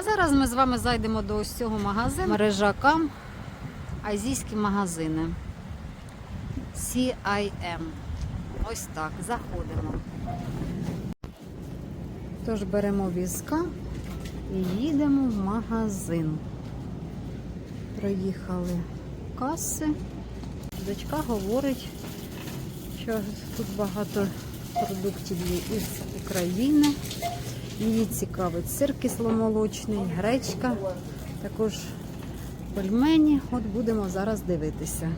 А зараз ми з вами зайдемо до ось цього магазину. Мережа КАМ, азійські магазини. CIM. Ось так, заходимо. Тож беремо візка і їдемо в магазин. Проїхали каси. Дочка говорить, що тут багато продуктів є із України. Її цікавить сир кисломолочний, гречка, також пельмені. От будемо зараз дивитися.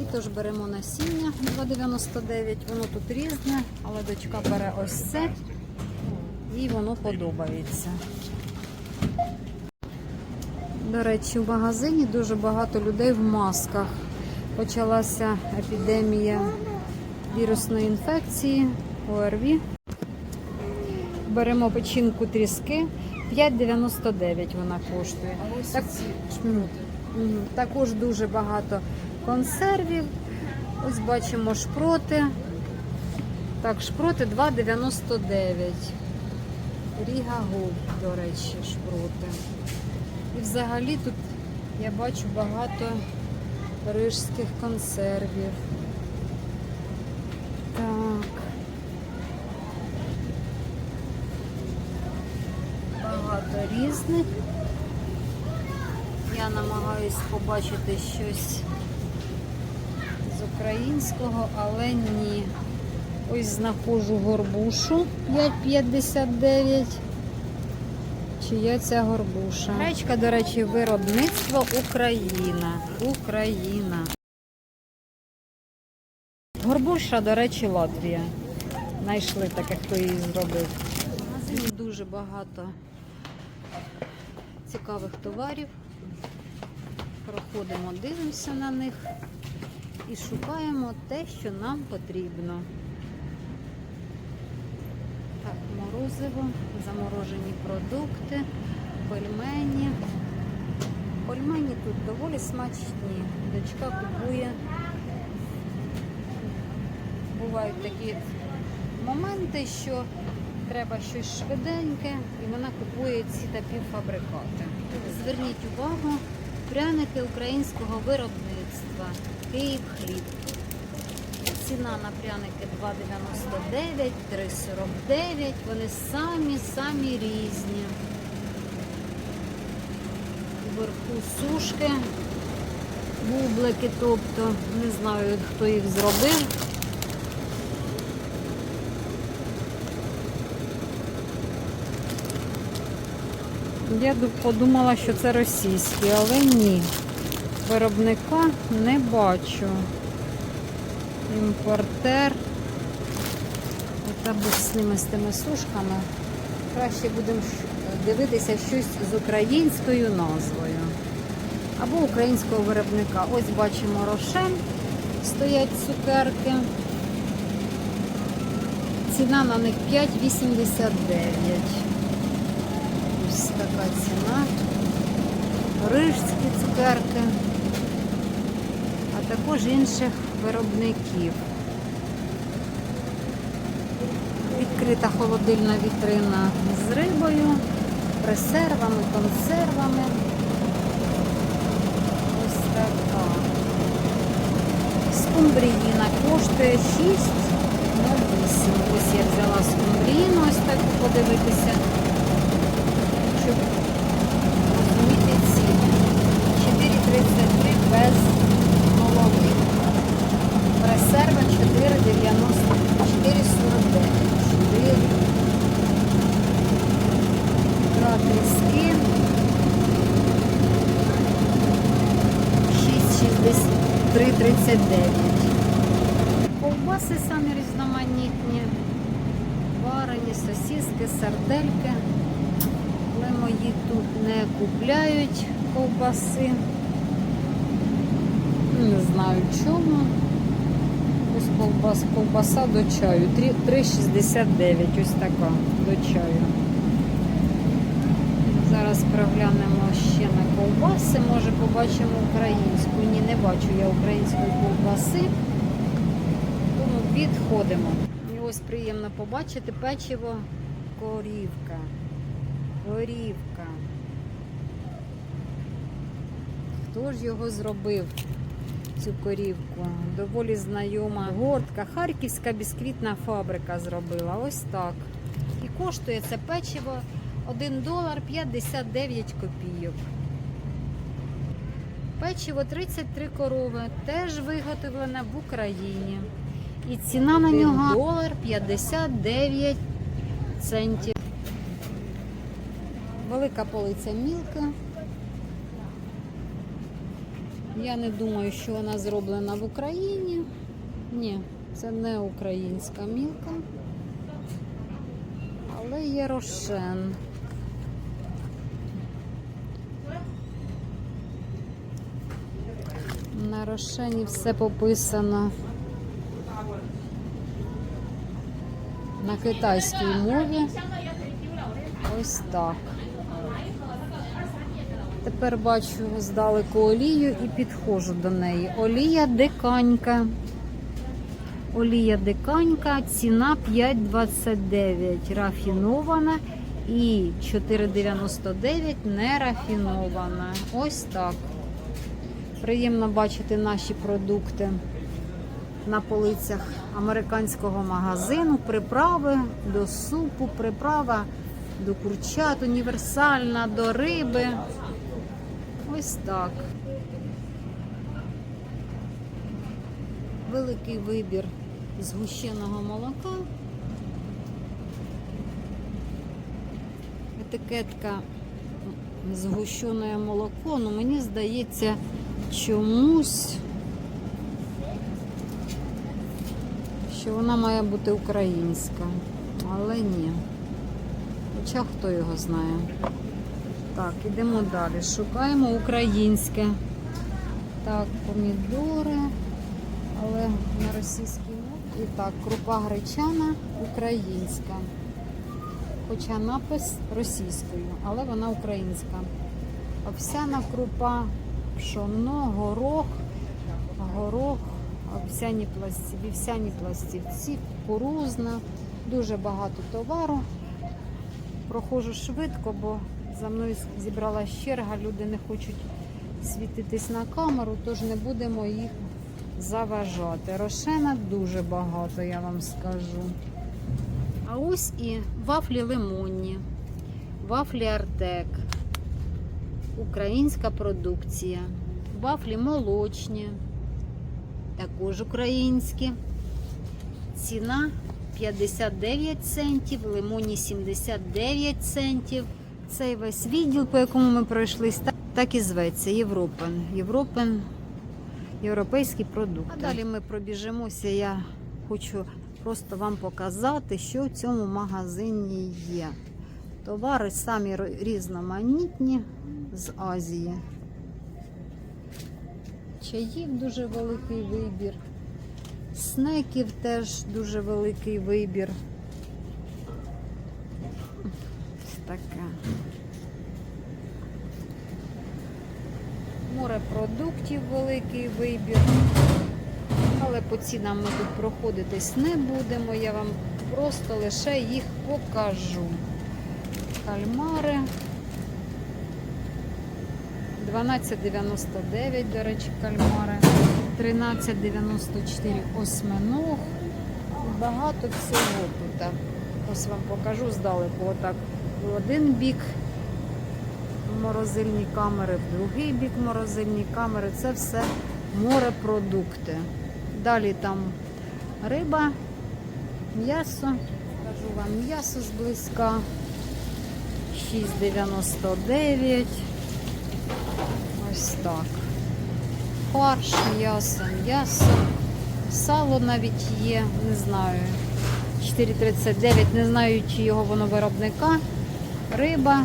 І тож беремо насіння 2,99. Воно тут різне, але дочка бере ось це і воно подобається. До речі, в магазині дуже багато людей в масках. Почалася епідемія вірусної інфекції ОРВІ. Беремо печінку тріски 5,99 вона коштує. Так, Також дуже багато консервів. Ось бачимо шпроти. Так, шпроти 2,99. Ріга Голд, до речі, шпроти. І взагалі тут я бачу багато рижських консервів. Так. Багато різних. Я намагаюсь побачити щось з українського, але ні. Ось знаходжу горбушу 5,59. Чия ця горбуша? Гречка, до речі, виробництво Україна. Україна. Горбуша, до речі, Латвія. Знайшли таке, хто її зробив. Дуже багато цікавих товарів. Проходимо, дивимося на них і шукаємо те, що нам потрібно. Так, морозиво, заморожені продукти, пельмені. Пельмені тут доволі смачні. Дочка купує. Бувають такі моменти, що треба щось швиденьке, і вона купує ці та півфабрикати. Зверніть увагу, пряники українського виробництва. Київ хліб. Ціна на пряники 2,99, 3,49. Вони самі-самі різні. Вверху сушки, бублики, тобто, не знаю, хто їх зробив. Я подумала, що це російські, але ні. Виробника не бачу. Імпортер. Та будь з ними з тими сушками. Краще будемо дивитися щось з українською назвою. Або українського виробника. Ось бачимо рошен. Стоять цукерки. Ціна на них 5,89. Ось така ціна. Рижські цукерки, а також інших виробників. Відкрита холодильна вітрина з рибою, пресервами, консервами. Ось така. Скумбріїна коштує 6,08. Ось я взяла скумбріїну, ось так подивитися щоб розуміти ціни. 4,33 без голови. Резерва 4,90, 4,49. 4. Два тріски. 6,63,39. Ковбаси самі різноманітні. Варені, сосиски, сардельки. Але мої тут не купляють ковбаси. Не знаю чому. Ось ковбас, ковбаса до чаю. 3,69 ось така до чаю. Зараз проглянемо ще на ковбаси. Може побачимо українську. Ні, не бачу я української ковбаси. Тому відходимо. І ось приємно побачити печиво корівка. Корівка. Хто ж його зробив? Цю корівку. Доволі знайома гортка. Харківська бісквітна фабрика зробила. Ось так. І коштує це печиво 1 долар 59 копійок. Печиво 33 корови, теж виготовлене в Україні. І ціна на нього долар 59 центів. Велика полиця мілка. Я не думаю, що вона зроблена в Україні. Ні, це не українська мілка. Але є рошен. На рошені все пописано на китайській мові. Ось так. Тепер бачу здалеку олію і підходжу до неї. Олія диканька. Олія диканька, ціна 5,29 рафінована і 4,99 не рафінована. Ось так. Приємно бачити наші продукти на полицях американського магазину. Приправи до супу, приправа до курчат, універсальна, до риби. Ось так. Великий вибір згущеного молока. Етикетка згущене молоко, ну мені здається, чомусь, що вона має бути українська, але ні. Хоча хто його знає. Так, ідемо далі. Шукаємо українське. Так, помідори, але на російській мові. І так, крупа гречана українська. Хоча напис російською, але вона українська. Овсяна крупа, пшоно, горох, горох, овсяні пластівці, вівсяні пластівці, кукурузна, дуже багато товару. Проходжу швидко, бо за мною зібрала черга, люди не хочуть світитись на камеру, тож не будемо їх заважати. Рошена дуже багато, я вам скажу. А ось і вафлі лимонні, вафлі Артек, українська продукція, вафлі молочні, також українські. Ціна 59 центів, лимонні 79 центів. Цей весь відділ, по якому ми пройшлись, так, так і зветься Європен. Європен, європейські продукти. А далі ми пробіжимося. Я хочу просто вам показати, що в цьому магазині є. Товари самі різноманітні з Азії. Чаїв дуже великий вибір. Снеків теж дуже великий вибір. Ось Морепродуктів великий вибір. Але по цінам ми тут проходитись не будемо. Я вам просто лише їх покажу. Кальмари. 12,99, до речі, кальмари. 13,94 осьминог. Багато всього тут. Ось вам покажу здалеку. Отак в один бік морозильні камери, в другий бік морозильні камери. Це все морепродукти. Далі там риба, м'ясо. Кажу вам м'ясо зблизька. 6,99. Ось так. Фарш, м'ясо, м'ясо. Сало навіть є, не знаю. 4,39, не знаю, чи його воно виробника. Риба.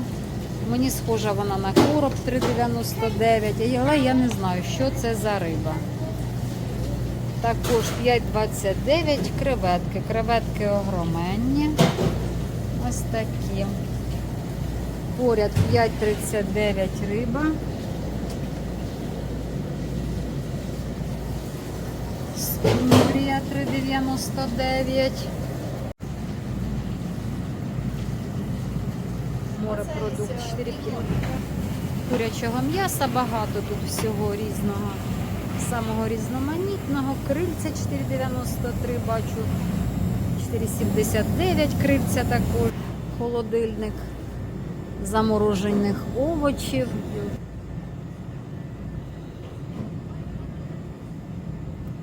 Мені схожа вона на короб 3,99, але я не знаю, що це за риба. Також 5,29 креветки. Креветки огроменні. Ось такі. Поряд 5,39 риба. Скумбрія 3,99. Морепродукт 4 кг. Курячого м'яса багато тут всього різного. Самого різноманітного. Крильця 4,93 бачу. 4,79 кривця також. Холодильник заморожених овочів.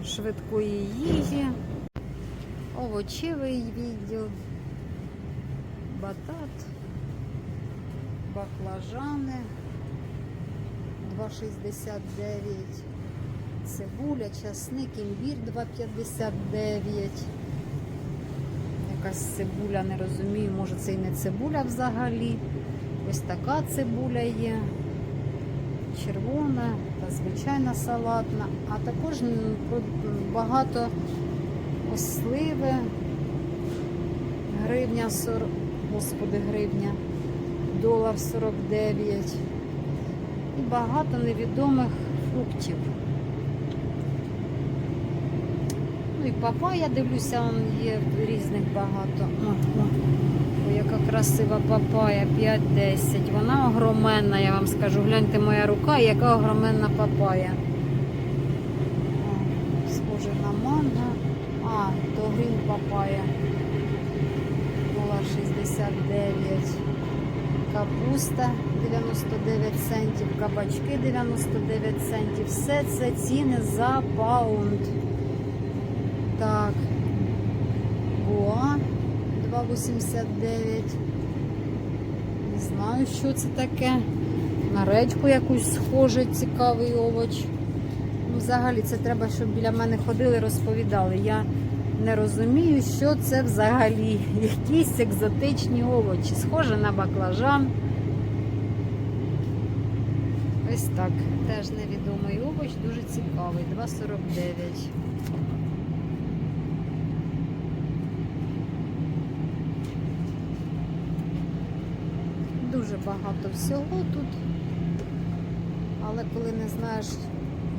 Швидкої їжі, овочевий відділ, батат, баклажани 2,69, цибуля, часник, імбір 2,59. Якась цибуля, не розумію, може це і не цибуля взагалі. Ось така цибуля є. Червона та звичайна салатна, а також багато ось сливи, гривня 40, господи, гривня, долар 49 і багато невідомих фруктів. Ну і папая, дивлюся, он є різних багато. О, о. Ой, яка красива папая, 5-10. Вона огроменна, я вам скажу. Гляньте моя рука, яка огроменна папая. О, схоже на манго. А, то грін папая. Була 69. Капуста 99 центів, кабачки 99 центів. Все це ціни за паунд. Так. Гоа 2,89. Не знаю, що це таке. На редьку якусь схоже, цікавий овоч. Ну, взагалі, це треба, щоб біля мене ходили, розповідали. Я не розумію, що це взагалі. Якісь екзотичні овочі. Схоже на баклажан. Ось так. Теж невідомий овоч, дуже цікавий. 2,49. Дуже багато всього тут. Але коли не знаєш,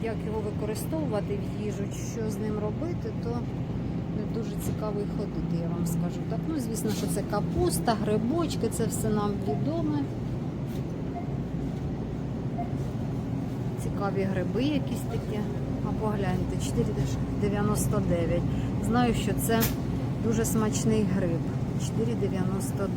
як його використовувати в їжу, що з ним робити, то дуже цікаво і ходити, я вам скажу так. Ну, звісно, що це капуста, грибочки, це все нам відоме. Цікаві гриби якісь такі. А погляньте, 4,99. Знаю, що це дуже смачний гриб. 4,99.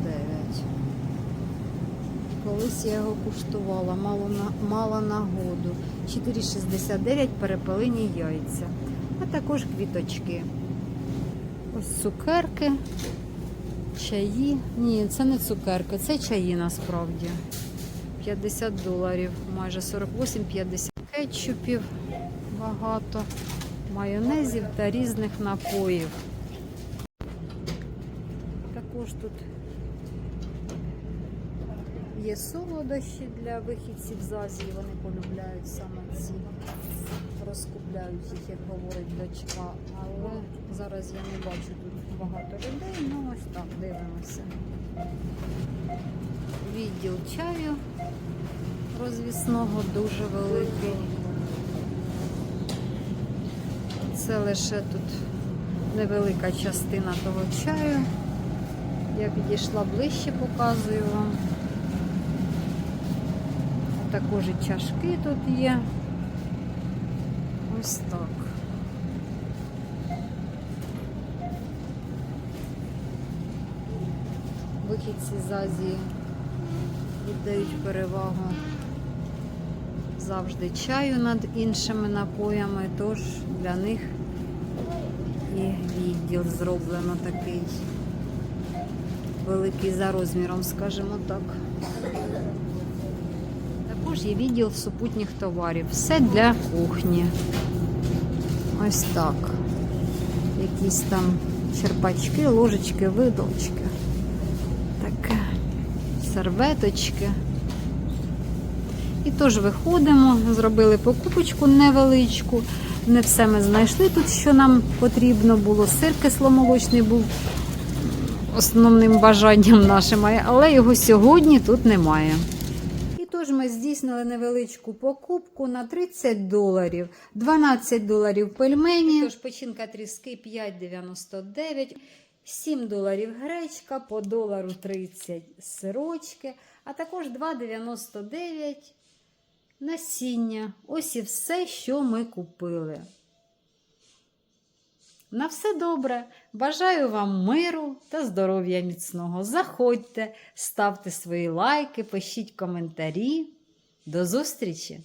Колись я його куштувала, мало на, мала нагоду. 4,69 перепелині яйця. А також квіточки. Ось цукерки, чаї. Ні, це не цукерки, це чаї насправді. 50 доларів, майже 48-50 кетчупів багато, майонезів та різних напоїв. Також тут є солодощі для вихідців з Азії, вони полюбляють саме ці, розкупляють їх, як говорить дочка. Але зараз я не бачу тут багато людей, ну ось так дивимося. Відділ чаю розвісного дуже великий. Це лише тут невелика частина того чаю. Я підійшла ближче, показую вам. Також і чашки тут є. Ось так. Вихідці з Азії віддають перевагу завжди чаю над іншими напоями, тож для них і відділ зроблено такий великий за розміром, скажімо так. Також є відділ супутніх товарів. Все для кухні. Ось так. Якісь там черпачки, ложечки, видолочки. Таке. Серветочки. І тож виходимо, зробили покупочку невеличку. Не все ми знайшли тут, що нам потрібно було. Сир кисломолочний був основним бажанням нашим, але його сьогодні тут немає. Здійснили невеличку покупку на 30 доларів, 12 доларів пельмені, тож печінка тріски 5,99, 7 доларів гречка, по долару 30 сирочки, а також 2,99 насіння. Ось і все, що ми купили. На все добре. Бажаю вам миру та здоров'я міцного. Заходьте, ставте свої лайки, пишіть коментарі. До зустрічі!